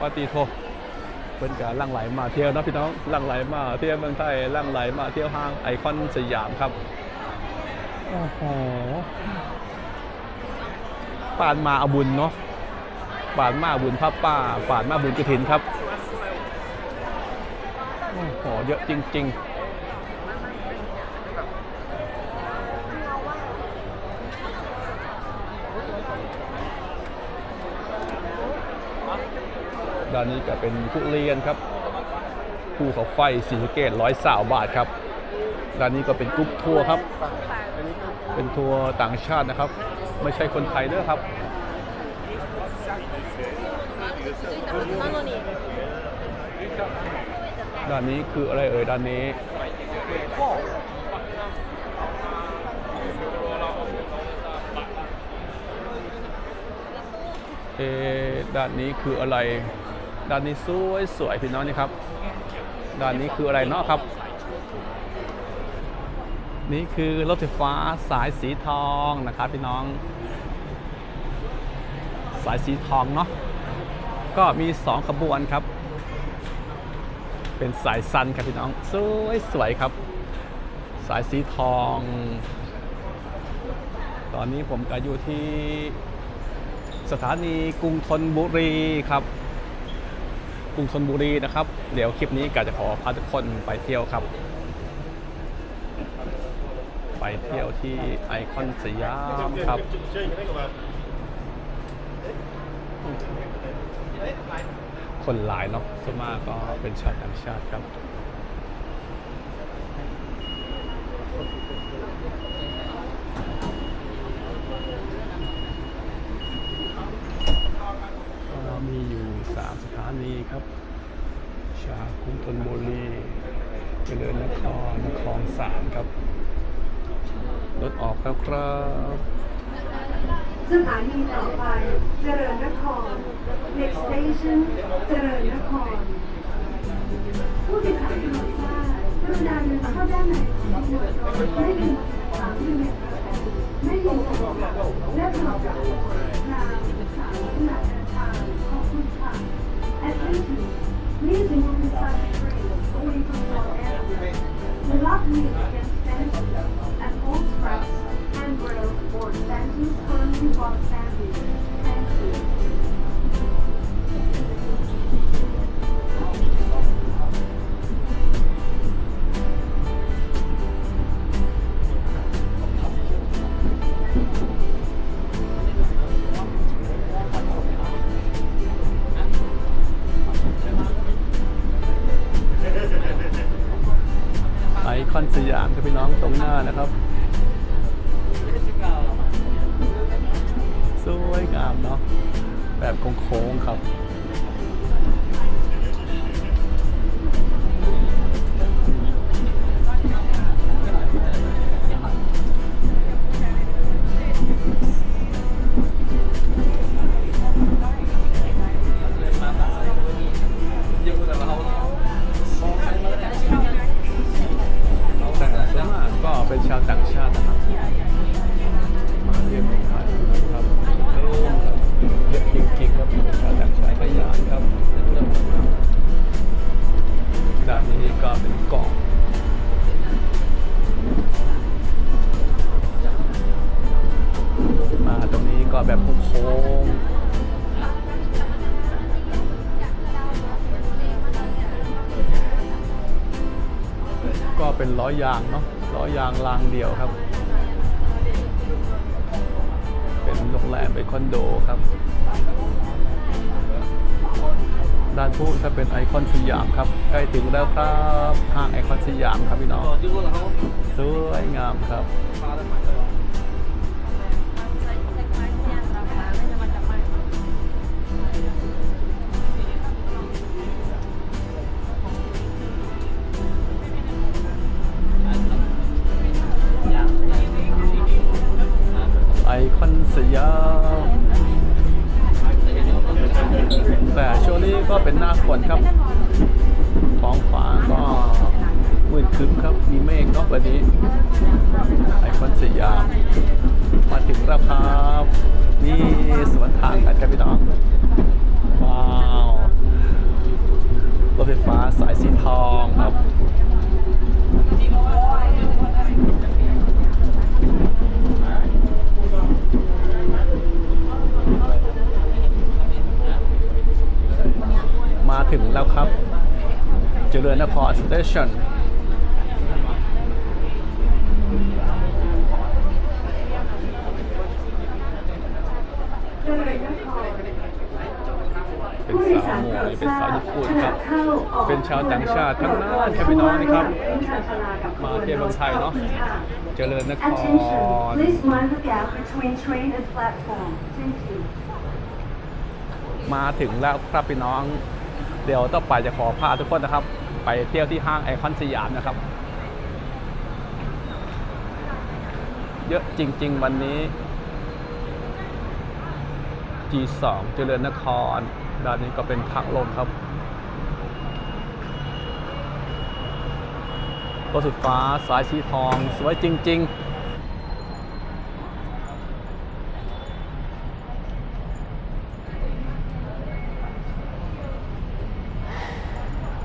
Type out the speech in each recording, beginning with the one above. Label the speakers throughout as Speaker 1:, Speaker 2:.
Speaker 1: ปาตีโทเป็นการล่างไหลมาเที่ยวนะพี่น้องล่างไหลมาเที่ยวเมืองไทยล่างไหลมาเที่ยวห้างไอคอนสยามครับโอ้โหปานมาอาบุญเนาะปานมาเอาบุญพระป้าปานมาบุญกระถินครับโอ้โหเยอะจริง ๆ นี้ก็เป็นทุเรียนครับภูเขาไฟสีเกตร้อยสาวบาทครับด้านนี้ก็เป็นกรุ๊ปทัวร์ครับ เป็นทัวร์ต่างชาตินะครับ ไม่ใช่คนไทยเด้อครับด้านนี้คืออะไรเอ่ยด้านนี้เอะด้านนี้คืออะไร ด้านนี้สวยสวยพี่น้องนี่ครับด้านนี้คืออะไรเนาะครับ นี่คือรถไฟฟ้าสายสีทองนะครับพี่น้อง สายสีทองเนาะก็มีสองขบวนครับ เป็นสายซันครับพี่น้อง สวยสวยครับ สายสีทอง ตอนนี้ผมก็อยู่ที่สถานีกรุงธนบุรีครับ รุงธนบุรีนะครับ เดี๋ยวคลิปนี้ก็จะขอพาทุกคนไปเที่ยวครับ ไปเที่ยวที่ไอคอนสยามครับคนหลายเนาะส่วนมากก็เป็นชาวต่างชาติครับ ก็มีอยู่ 3 สถานีครับ ชากรุงธนบุรี เจริญนครคลองสามครับ รถออกแล้วครับ
Speaker 2: สถานีต่อไป เจริญนคร next station เจริญนคร ผู้โดยสารที่มาทราบกรุณาเดินเข้าด้านในของขบวนรถไม่มีสามยูนิตไม่ยินดีและขอบคุณนามสารขณะเดินทางขอบคุณค่ะ and thank you please remove the side train away from Thank you.
Speaker 1: อยางเนาะล้อยางรางเดียวครับ เป็นโรงแรมเป็นคอนโดครับ ด้านผู้จะเป็นไอคอนสยามครับ ใกล้ถึงแล้วครับห้างไอคอนสยามครับพี่น้องสวยงามครับ คอนสยามแต่ช่วงนี้ก็เป็นหน้าฝนครับท้องฟ้าก็มืดครึ้มครับ มีเมฆเนาะวันนี้ ไอคอนสยาม มาถึงแล้วครับนี่สวนทางกันครับพี่น้อง ว้าวรถไฟฟ้าสายสีทองครับ เจริญนครสเตชัน
Speaker 2: เจริญนคร
Speaker 1: เป็นสาวหมวยเป็นสาวญี่ปุ่นครับ เป็นชาวต่างชาติทั้งนั้นครับพี่น้องนะครับ มาเที่ยวเมืองไทยเนาะ เจริญนค
Speaker 2: Attention,
Speaker 1: ร
Speaker 2: please mind the gap between train and platform. Thank you.
Speaker 1: มาถึงแล้วครับพี่น้อง เดี๋ยวต่อไปจะขอพาทุกคนนะครับ ไปเที่ยวที่ห้างไอคอนสยามนะครับ เยอะจริง ๆ วันนี้ G2 เจริญนคร ด้านนี้ก็เป็นทางลงครับรถสุดฟ้าสายสีทอง สวยจริง ๆ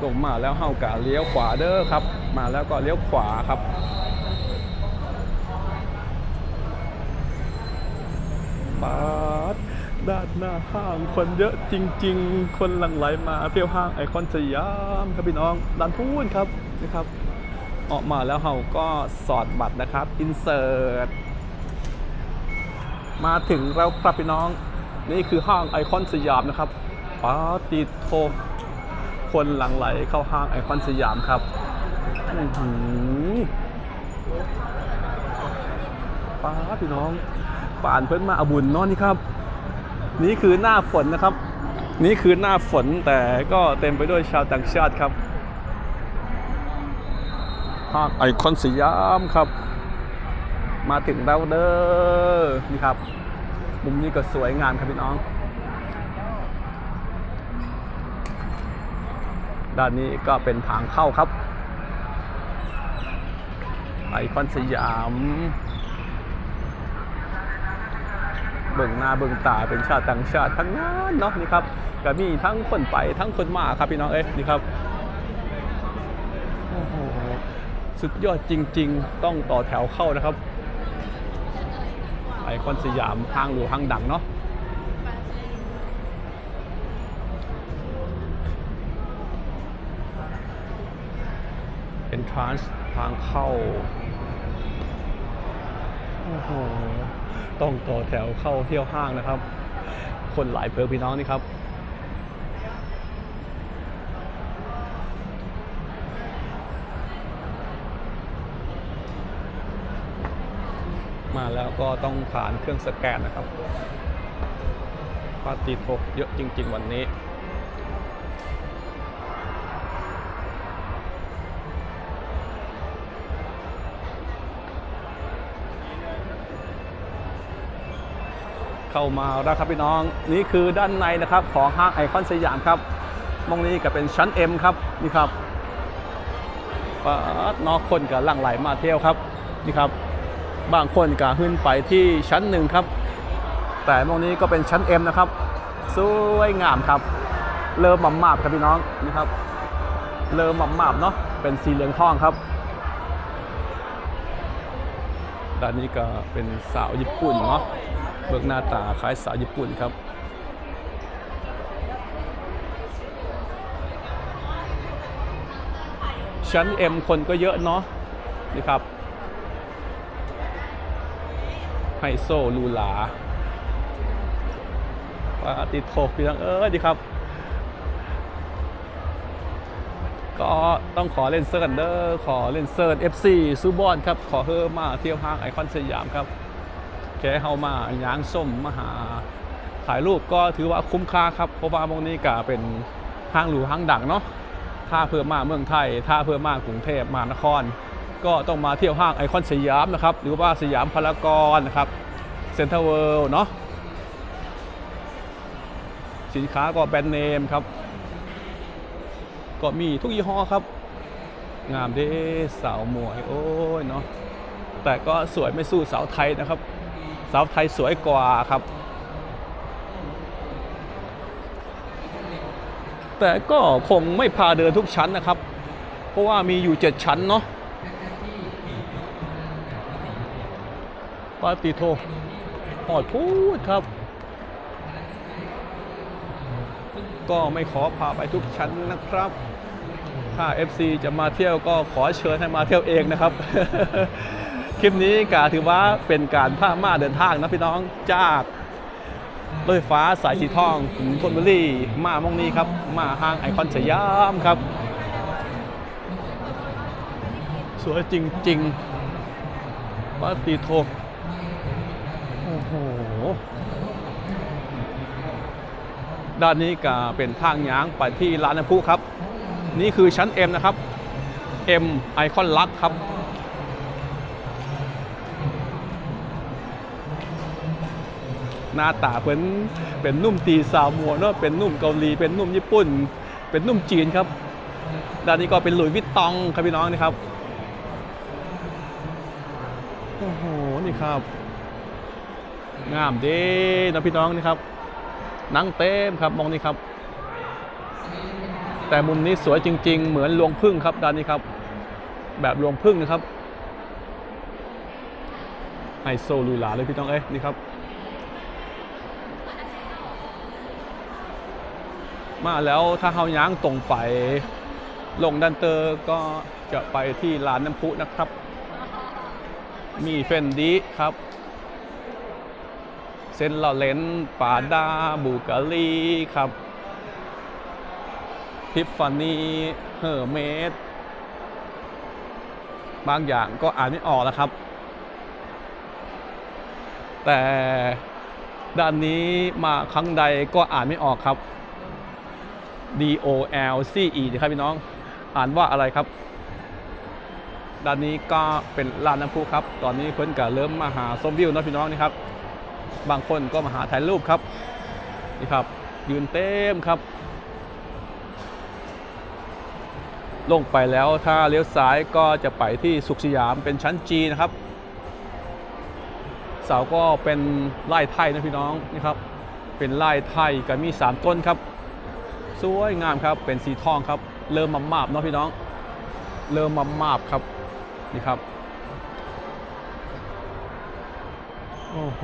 Speaker 1: ลงมาแล้วเฮากะเลี้ยวขวาเด้อครับ มาแล้วก็เลี้ยวขวาครับปาดด้านหน้าห้างคนเยอะจริง ๆ คนหลั่งไหลมาเที่ยวห้างไอคอนสยามครับพี่น้องด้านพูนครับนะครับ ออกมาแล้วเฮาก็สอดบัตรนะครับอินเสิร์ตมาถึงแล้วครับพี่น้อง นี่คือห้างไอคอนสยามนะครับปาติโท คนหลั่งไหลเข้าห้างไอคอนสยามครับอื้อหือป้าพี่น้องป่านเพิ่นมาอาบุญเนอนนี่ครับ นี่คือหน้าฝนนะครับ นี่คือหน้าฝนแต่ก็เต็มไปด้วยชาวต่างชาติครับห้างไอคอนสยามครับ มาถึงแล้วเด้อนี่ครับ มุมนี้ก็สวยงามครับพี่น้อง ด้านนี้ก็เป็นทางเข้าครับ ไอคอนสยาม เบิ่งหน้าเบิ่งตาเป็นชาติต่างชาติทั้งนั้นเนาะนี่ครับก็มีทั้งคนไปทั้งคนมาครับพี่น้องเอ้ยนี่ครับโอ้โหสุดยอดจริง ๆ ต้องต่อแถวเข้านะครับ ไอคอนสยามห้างหลวงห้างดังเนาะ เป็น ทรานส์ทางเข้า โอ้โห ต้องต่อแถวเข้าเที่ยวห้างนะครับ คนหลายเพื่อพี่น้องนี่ครับมาแล้วก็ต้องผ่านเครื่องสแกนนะครับปาติโทเยอะจริง ๆ วันนี้ เข้ามาแล้วครับพี่น้อง นี่คือด้านในนะครับของห้างไอคอนสยามครับมองนี้ก็เป็นชั้น M ครับนี่ครับปานอกคนกับหลั่งไหลมาเที่ยวครับนี่ครับบางคนก็ขึ้นไปที่ชั้นหนึ่งครับ แต่มองนี้ก็เป็นชั้น M นะครับสวยงามครับ เริ่มหมาบครับพี่น้องนี่ครับเริ่มหมาบเนาะเป็นสีเหลืองทองครับ ด้านนี้ก็เป็นสาวญี่ปุ่นเนาะเบิกหน้าตาคล้ายสาวญี่ปุ่นครับชั้น M คนก็เยอะเนาะนี่ครับไฮโซลูลาปาติโทพี่น้องเออดีครับ ก็ต้องขอเล่นเซิร์นเดอร์ขอเล่นเซิร์น FC ซูบอนครับ ขอเฮอมาเที่ยวห้างไอคอนสยามครับแค่เฮามาย้างส้มมาหาถ่ายรูปก็ถือว่าคุ้มค่าครับ เพราะว่าตรงนี้ก็เป็นห้างหรูห้างดังเนาะถ้าเพื่อมาเมืองไทย ถ้าเพื่อมากรุงเทพมานคร ก็ต้องมาเที่ยวห้างไอคอนสยามนะครับ หรือว่าสยามพารากอนนะครับเซ็นทรัลเวิลด์เนาะสินค้าก็แบรนด์เนมครับ ก็มีทุกยี่ห้อครับ งามเด้สาวหมวยโอ้ยเนาะแต่ก็สวยไม่สู้สาวไทยนะครับ สาวไทยสวยกว่าครับ แต่ก็คงไม่พาเดินทุกชั้นนะครับ เพราะว่ามีอยู่7ชั้นเนาะปาติโทหอดพูดครับ ก็ไม่ขอพาไปทุกชั้นนะครับ ถ้า FC จะมาเที่ยวก็ขอเชิญให้มาเที่ยวเองนะครับ คลิปนี้กาถือว่าเป็นการพามาเดินทางนะพี่น้องจากรถไฟฟ้าสายสีทองถึงธนบุรีมามองนี้ครับ มาห้างไอคอนสยามครับ สวยจริงๆปาติโทโอ้โหด้านนี้ก็เป็นทางย้างไปที่ร้านน้ำพุครับ นี่คือชั้น M นะครับ M ไอคอนลักครับ หน้าตาเป็นเป็นนุ่มตีสาวมัวเนอะเป็นนุ่มเกาหลี เป็นนุ่มญี่ปุ่น เป็นนุ่มจีนครับ ด้านนี้ก็เป็นหลุยวิตตองครับพี่น้องนี่ครับ โอ้โห นี่ครับ งามเด้นะพี่น้องนี่ครับนังเต็มครับมองนี่ครับ แต่มุมนี้สวยจริง ๆ เหมือนลวงพึ่งครับด้านนี้ครับ แบบลวงพึ่งนะครับไฮโซหรูหราเลยพี่น้องเอ้ยนี่ครับ มาแล้วถ้าเฮาย้างตรงไปลงดันเตอร์ก็จะไปที่ร้านน้ำพุนะครับ มีเฟนดีครับเซนลอเลนปาดาบูกาลีครับ ทิฟฟานีเฮอร์เมดบางอย่างก็อ่านไม่ออกแล้วครับ แต่ด้านนี้มาครั้งใดก็อ่านไม่ออกครับ D O L C E นะครับพี่น้อง อ่านว่าอะไรครับ ด้านนี้ก็เป็นร้านน้ำพุครับ ตอนนี้เพิ่อนก็เริ่มมาหาส้มวิวนะพี่น้องนี่ครับ บางคนก็มาหาถ่ายรูปครับ นี่ครับ ยืนเต็มครับ ลงไปแล้วถ้าเลี้ยวซ้ายก็จะไปที่สุขสยามเป็นชั้นจีนะครับ เสาก็เป็นไล่ไทยนะพี่น้องนี่ครับ เป็นไล่ไทยก็มี 3 ต้นครับ สวยงามครับเป็นสีทองครับ เริ่มมามาบเนาะพี่น้อง เริ่มมามาบครับนี่ครับโอ้โห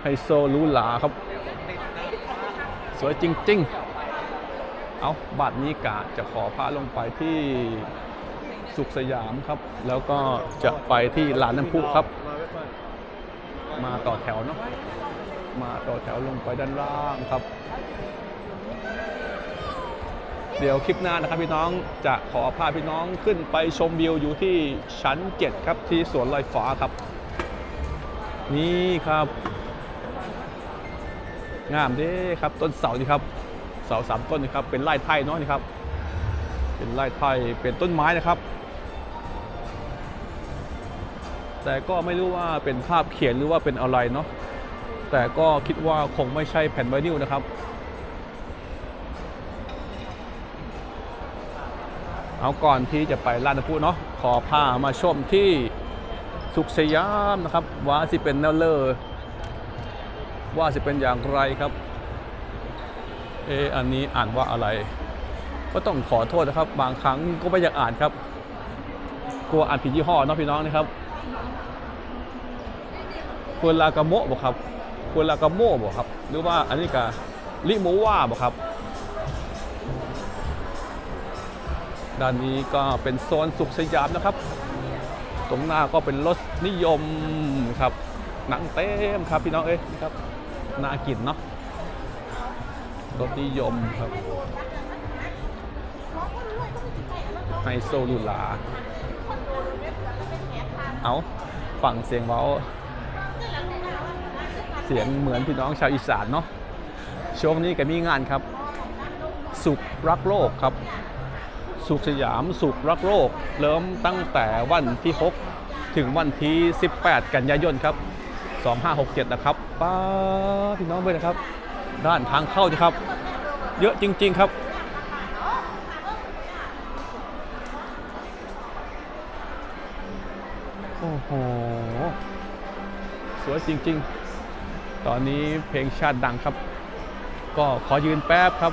Speaker 1: ไฮโซหรูหราครับ สวยจริง ๆ เอาบัตรนี้กะจะขอพาลงไปที่สุขสยามครับ แล้วก็จะไปที่ร้านน้ำพุครับ มาต่อแถวเนาะมาต่อแถวลงไปด้านล่างครับ เดี๋ยวคลิปหน้านะครับพี่น้องจะขอพาพี่น้องขึ้นไปชมวิวอยู่ที่ชั้น 7 ครับที่สวนลอยฟ้าครับ นี่ครับ งามเด้ครับต้นเสานี่ครับ สาสามต้นนี่ครับเป็นไร่ไทยเนาะนี่ครับ เป็นไร่ไทยเป็นต้นไม้นะครับ แต่ก็ไม่รู้ว่าเป็นภาพเขียนหรือว่าเป็นอะไรเนาะแต่ก็คิดว่าคงไม่ใช่แผ่นไวนิลนะครับเอาก่อนที่จะไปลานน้ำพุเนาะขอพามาชมที่สุขสยามนะครับ ว่าสิเป็นแนวเลอร์ว่าสิเป็นอย่างไรครับ เอออันนี้อ่านว่าอะไร ก็ต้องขอโทษนะครับ บางครั้งก็ไม่อยากอ่านครับกลัวอ่านผิดยี่ห้อเนาะพี่น้องนะครับควรลากาโมะบอกครับควรลากาโมะบอกครับ หรือว่าอันนี้กาลิโมว่าบอกครับ ด้านนี้ก็เป็นโซนสุขสยามนะครับ ตรงหน้าก็เป็นรสนิยมครับ หนังเต็มครับพี่น้องเอ้ยครับน่ากินเนาะ สนิยมครับไฮโซลูลา เอาฟังเสียงเว้า เสียงเหมือนพี่น้องชาวอีสานเนาะช่วงนี้ก็มีงานครับ สุขรักโลกครับ สุขสยามสุขรักโลก เริ่มตั้งแต่วันที่ 6 ถึงวันที่ 18 กันยายนครับ 2567 นะครับป้าพี่น้องเพื่อนนะครับ ด้านทางเข้านะครับ เยอะจริง ๆครับโอ้โห สวยจริง ๆ ตอนนี้เพลงชาติดังครับ ก็ขอยืนแป๊บครับ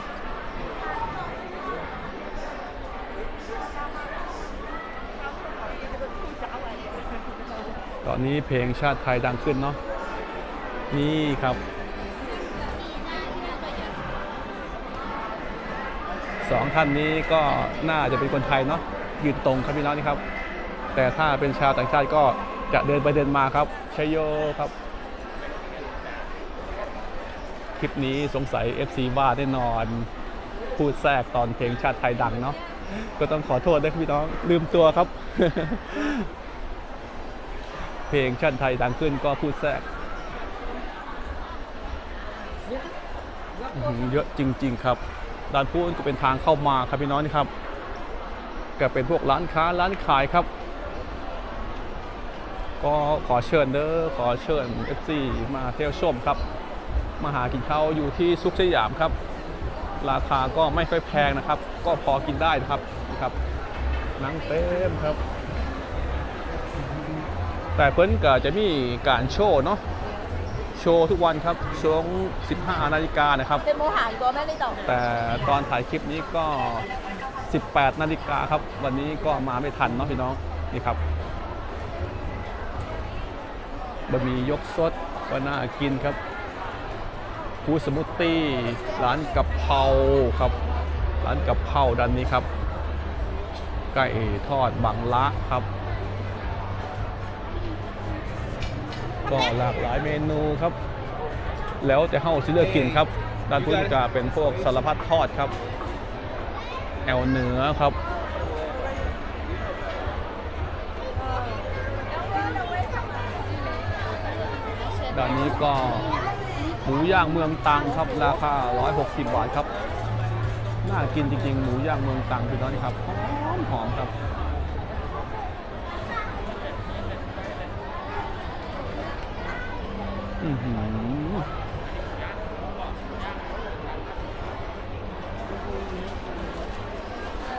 Speaker 1: ตอนนี้เพลงชาติไทยดังขึ้นเนาะ นี่ครับ สองท่านนี้ก็น่าจะเป็นคนไทยเนาะยืนตรงครับพี่น้องนี่ครับ แต่ถ้าเป็นชาวต่างชาติก็จะเดินไปเดินมาครับชัยโยครับ คลิปนี้สงสัย FC ว่าแน่นอน พูดแทรกตอนเพลงชาติไทยดังเนาะก็ต้องขอโทษด้วยครับพี่น้องลืมตัวครับ เพลงชาติไทยดังขึ้นก็พูดแทรกอื้อหือเยอะจริง ๆ ครับ ด้านพูนก็เป็นทางเข้ามาครับพี่น้องนี่ครับก็เป็นพวกร้านค้าร้านขายครับ ก็ขอเชิญเด้อขอเชิญ FC มาเที่ยวชมครับ มาหากินข้าวอยู่ที่ซุกสยามครับ ราคาก็ไม่ค่อยแพงนะครับ ก็พอกินได้นะครับนะครับนังเต็มครับ แต่เพิ่นก็จะมีการโชว์เนาะ โชว์ทุกวันครับช่วง 15นาฬิกานะครับ
Speaker 3: เป็นโมหะอีกตัว
Speaker 1: แม่ไม่ตอบแต่ตอนถ่ายคลิปนี้ก็ 18นาฬิกาครับ วันนี้ก็มาไม่ทันเนาะพี่น้องนี่ครับบะหมี่ยกสดก็น่ากินครับฟูสมูทตี้ร้านกะเพราครับ ร้านกะเพราด้านนี้ครับไก่ทอดบังละครับ ก็หลากหลายเมนูครับ แล้วจะเข้าซิเลือกกินครับ ด้านพุ้นจะเป็นพวกสารพัดทอดครับ แอวเนื้อครับด้านนี้ก็หมูย่างเมืองตังครับ ราคา 160 บาทครับ น่ากินจริงๆ หมูย่างเมืองตังพี่น้องนี่ครับ หอมหอมครับ อือหือ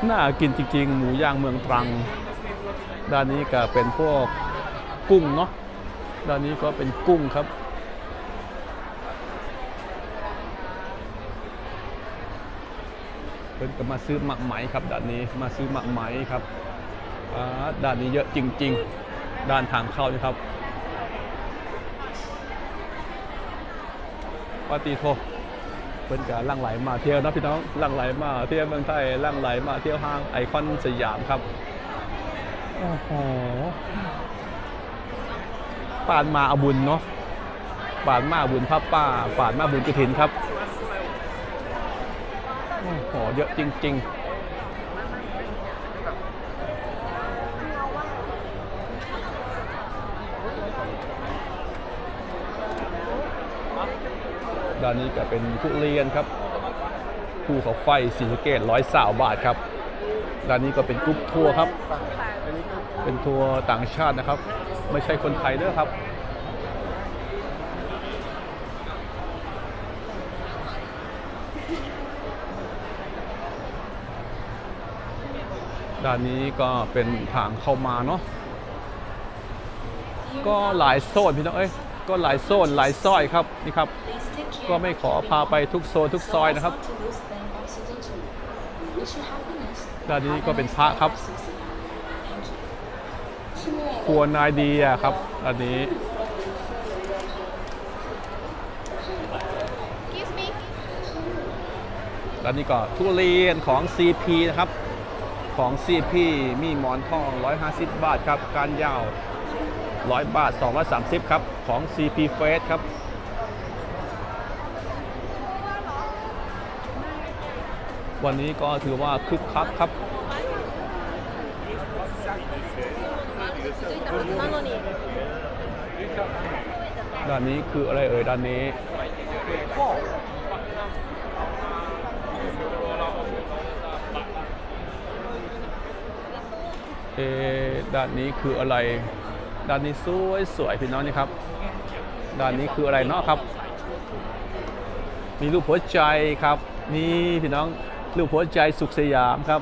Speaker 1: น่ากินจริงๆ หมูย่างเมืองตรัง ด้านนี้ก็เป็นพวกกุ้งเนาะ ด้านนี้ก็เป็นกุ้งครับ เพิ่นก็มาซื้อหมักไหมครับ ด้านนี้มาซื้อหมักไหมครับ ด้านนี้เยอะจริง ๆ ด้านทางเข้านี่ครับ ปาติโทเพิ่นก็ล่างไหลมาเที่ยวนะพี่น้องล่างไหลมาเที่ยวเมืองไทยล่างไหลมาเที่ยวห้างไอคอนสยามครับโอ้โหปานมาอาบุญเนาะปานมาเอาบุญพระป้าปานมาบุญกระถินครับโอ้โหเยอะจริง ๆ ด้านนี้ก็เป็นทุเรียนครับภูเขาไฟสีสเกตร้อยสาวบาทครับด้านนี้ก็เป็นกรุ๊ปทัวร์ครับ เป็นทัวร์ต่างชาตินะครับ ไม่ใช่คนไทยเด้อครับด้านนี้ก็เป็นทางเข้ามาเนาะ ก็หลายโซนพี่น้องเอ้ย ก็หลายโซนหลายซอยครับนี่ครับ ก็ไม่ขอพาไปทุกโซนทุกซอยนะครับด้านนี้ก็เป็นพระครับครัวนายดีอะครับด้านนี้ด้านนี้ก็ทุเรียนของ CP นะครับ ของ CP มีหมอนทอง 150 บาทครับ การยาว 100 บาท 230 ครับ ของ CP f a s ครับ วันนี้ก็ถือว่าคึกคักครับด้านนี้คืออะไรเอ่ยด้านนี้เออด้านนี้คืออะไร ด้านนี้สวยสวยพี่น้องนี่ครับ ด้านนี้คืออะไรเนาะครับ มีรูปหัวใจครับ นี่พี่น้อง รูปหัวใจสุขสยามครับ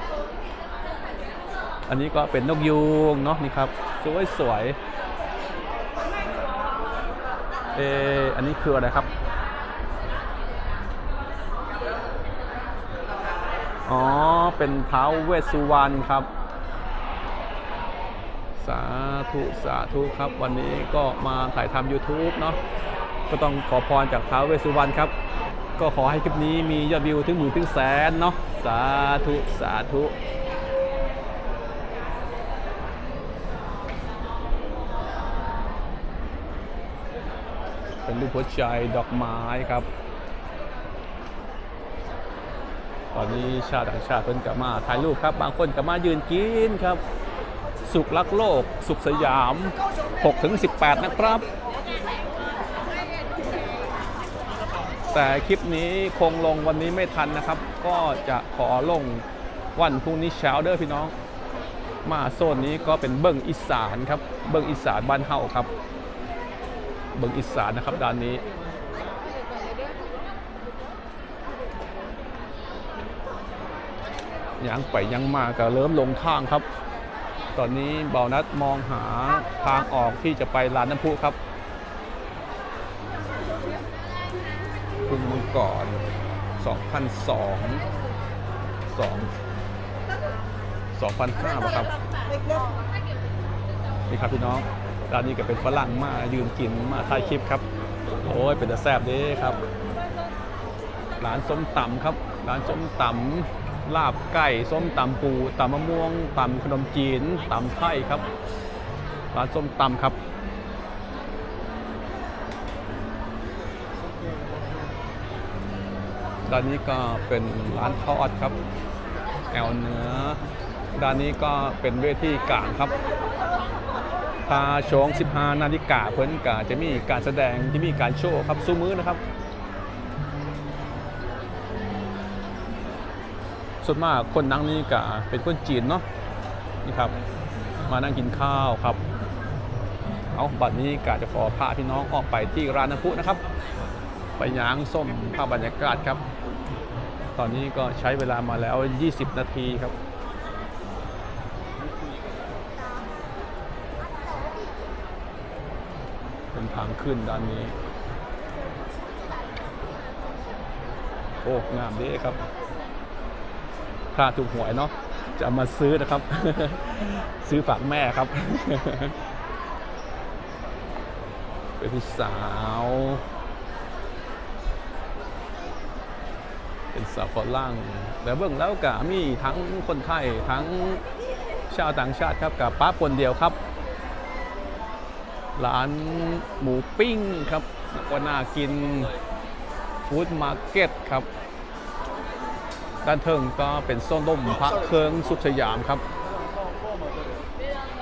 Speaker 1: อันนี้ก็เป็นนกยูงเนาะนี่ครับ สวยสวยเอออันนี้คืออะไรครับ อ๋อ เป็นเท้าเวสสุวรรณครับ สาธุสาธุครับ วันนี้ก็มาถ่ายทำ YouTube เนาะก็ต้องขอพรจากเท้าเวสสุวรรณครับ ก็ขอให้คลิปนี้มียอดวิวถึงหมื่นถึงแสนเนาะสาธุ สาธุเป็นรูปหัวใจดอกไม้ครับ ตอนนี้ชาวต่างชาติเพิ่นกลับมาถ่ายรูปครับ บางคนกลับมายืนกินครับ สุขรักโลก สุขสยาม 6-18 นะครับ แต่คลิปนี้คงลงวันนี้ไม่ทันนะครับ ก็จะขอลงวันพรุ่งนี้เช้าเด้อพี่น้อง มาโซนนี้ก็เป็นเบิ้งอีสานครับ เบิ้งอีสานบ้านเฮาครับ เบิ้งอีสานนะครับด้านนี้ยังไปยังมาก็เริ่มลงทางครับ ตอนนี้เบานัดมองหาทางออกที่จะไปลานน้ำพุครับ คุณมังกร2002 2 2005ป่ะครับ นี่ครับพี่น้อง ร้านนี้ก็เป็นฝรั่งมายืนกินมาถ่ายคลิปครับ โอ้ย เป็นแต่แซ่บเด้ครับ ร้านส้มตำครับ ร้านส้มตำลาบไก่ ส้มตำปูตำมะม่วงตำขนมจีนตำไทยครับ ร้านส้มตำครับ ด้านนี้ก็เป็นร้านทอดครับ แอลเนื้อ ด้านนี้ก็เป็นเวทีกลางครับพาโชง15 นาฬิกาเพิ่นกาจะมีการแสดงที่มีการโชว์ครับสู้มือนะครับ ส่วนมากคนนั่งนี่กะเป็นคนจีนเนาะนี่ครับ มานั่งกินข้าวครับ เอาบัดนี้กะจะขอพาพี่น้องออกไปที่ร้านน้ำพุนะครับ ไปย่างส้มภาพบรรยากาศครับ ตอนนี้ก็ใช้เวลามาแล้ว 20 นาทีครับเป็นทางขึ้นด้านนี้ โอ้งามดีครับถ้าถูกหวยเนาะจะมาซื้อนะครับ ซื้อฝากแม่ครับ เป็นสาว เป็นสาวฝรั่งแต่เบื้องแล้วก็มีทั้งคนไทยทั้งชาวต่างชาติครับกับป้าคนเดียวครับ ร้านหมูปิ้งครับก็น่ากินฟู้ดมาร์เก็ตครับด้านเทิงก็เป็นโซนร่มพระเครื่องสุขสยามครับ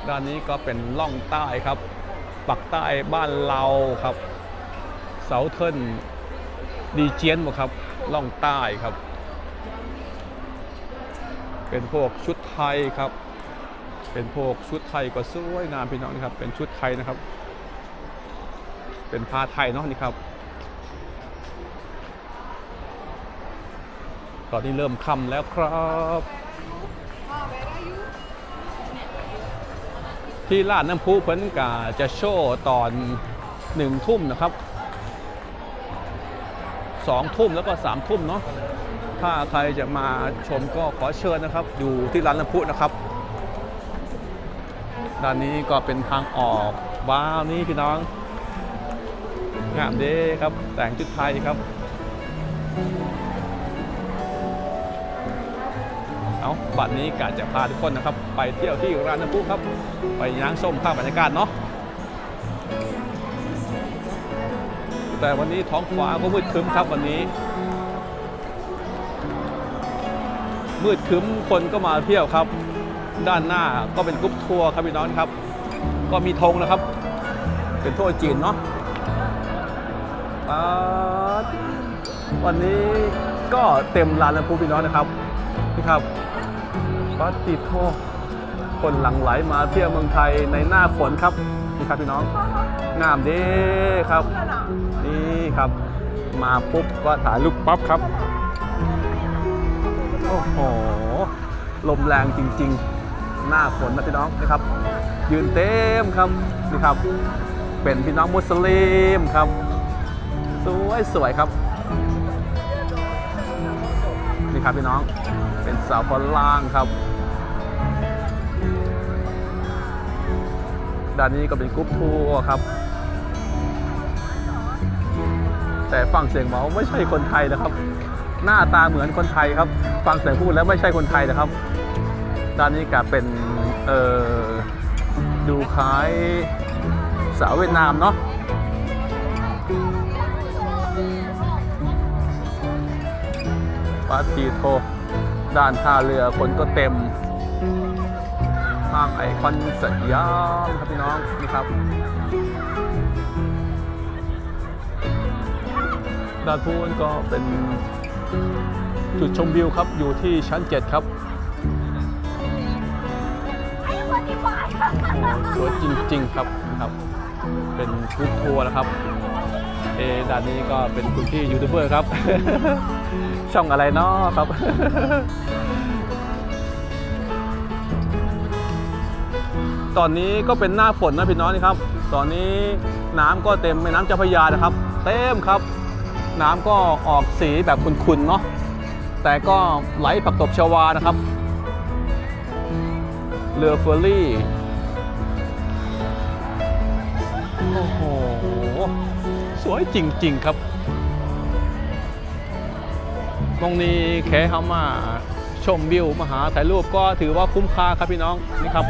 Speaker 1: ด้านนี้ก็เป็นล่องใต้ครับปักใต้บ้านเราครับ เสาเทินดีเจียนหมดครับ ล่องใต้ครับ เป็นพวกชุดไทยครับ เป็นพวกชุดไทยก็สวยงามพี่น้องนะครับ เป็นชุดไทยนะครับ เป็นผ้าไทยเนาะนี่ครับ ตอนนี้เริ่มค่ำแล้วครับที่ลาดน้ำพุเพิ่นกาจะโชว์ตอนหนึ่งทุ่มนะครับ สองทุ่มแล้วก็สามทุ่มเนาะถ้าใครจะมาชมก็ขอเชิญนะครับ อยู่ที่ร้านน้ำพุนะครับด้านนี้ก็เป็นทางออกว้าวนี่พี่น้อง งามเด้ครับ แต่งชุดไทยครับเอาบัดนี้กาจะพาทุกคนนะครับ ไปเที่ยวที่ร้านน้ำพุครับ ไปย่างส้มภาพบรรยากาศเนาะ แต่วันนี้ท้องฟ้าก็มืดครึ้มครับวันนี้ มืดครึ้มคนก็มาเที่ยวครับ ด้านหน้าก็เป็นกรุ๊ปทัวร์ครับพี่น้องครับ ก็มีธงนะครับ เป็นทัวร์จีนเนาะวันนี้ก็เต็มร้านน้ำพุพี่น้องนะครับนี่ครับปาติโทคนหลั่งไหลมาเที่ยวเมืองไทยในหน้าฝนครับ ครับพี่น้องงามเด้ครับ นี่ครับ มาปุ๊บก็ถ่ายรูปปั๊บครับ โอ้โห ลมแรงจริง ๆ หน้าฝนนะพี่น้องนะครับ ยืนเต็มครับนี่ครับ เป็นพี่น้องมุสลิมครับ สวยสวยครับ นี่ครับพี่น้อง เป็นสาวฝรั่งครับ ด้านนี้ก็เป็นกรุ๊ปทัวร์ครับ แต่ฟังเสียงเมาไม่ใช่คนไทยนะครับ หน้าตาเหมือนคนไทยครับ ฟังเสียงพูดแล้วไม่ใช่คนไทยนะครับ ด้านนี้กลับเป็นเอ่อดูคล้ายสาวเวียดนามเนาะปาตีโท ด้านท่าเรือคนก็เต็ม ห้างไอคอนสยามครับพี่น้องนี่ครับดานพูนก็เป็นจุดชมวิวครับอยู่ที่ชั้น 7 ครับสวยจริง ๆ ครับนะครับ เป็นกรุ๊ปทัวร์นะครับเอด้านนี้ก็เป็นคุณพี่ยูทูบเบอร์ครับ ช่องอะไรเนาะครับ ตอนนี้ก็เป็นหน้าฝนนะพี่น้องนี่ครับ ตอนนี้น้ำก็เต็มแม่น้ำเจ้าพระยานะครับ เต็มครับ น้ำก็ออกสีแบบขุ่นๆเนาะแต่ก็ไหลผักตบชวานะครับเรือเฟอร์รี่โอ้โหสวยจริง ๆ ครับตรงนี้แค่เข้ามาชมวิวมาหาถ่ายรูปก็ถือว่าคุ้มค่าครับพี่น้องนี่ครับ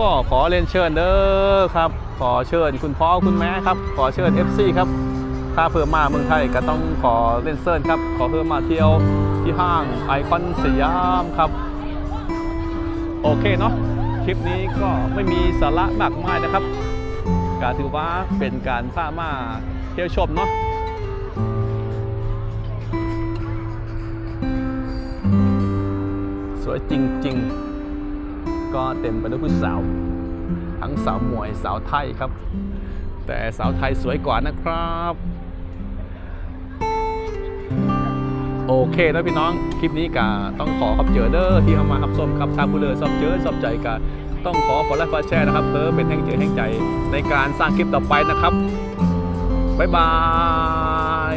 Speaker 1: ก็ขอเรียนเชิญเด้อครับ ขอเชิญคุณพ่อคุณแม่ครับ ขอเชิญ FC ครับถ้าเพิ่มมาเมืองไทยก็ต้องขอเล่นเซิร์นครับ ขอเพิ่มมาเที่ยวที่ห้างไอคอนสยามครับ โอเคเนาะคลิปนี้ก็ไม่มีสาระมากมายนะครับก็ถือว่าเป็นการพามาเที่ยวชมเนาะสวยจริง ๆ ก็เต็มไปด้วยผู้สาว ทั้งสาวหมวยสาวไทยครับ แต่สาวไทยสวยกว่านะครับ โอเคนะพี่น้อง คลิปนี้กาต้องขอขอบเจอเด้อที่เข้ามารับชมครับถ้าผู้เลอชอบเจอชอบใจกาต้องขอขอไลค์ขอแชร์นะครับเพื่อเป็นแห่งเจอแห่งใจในการสร้างคลิปต่อไปนะครับบ๊ายบาย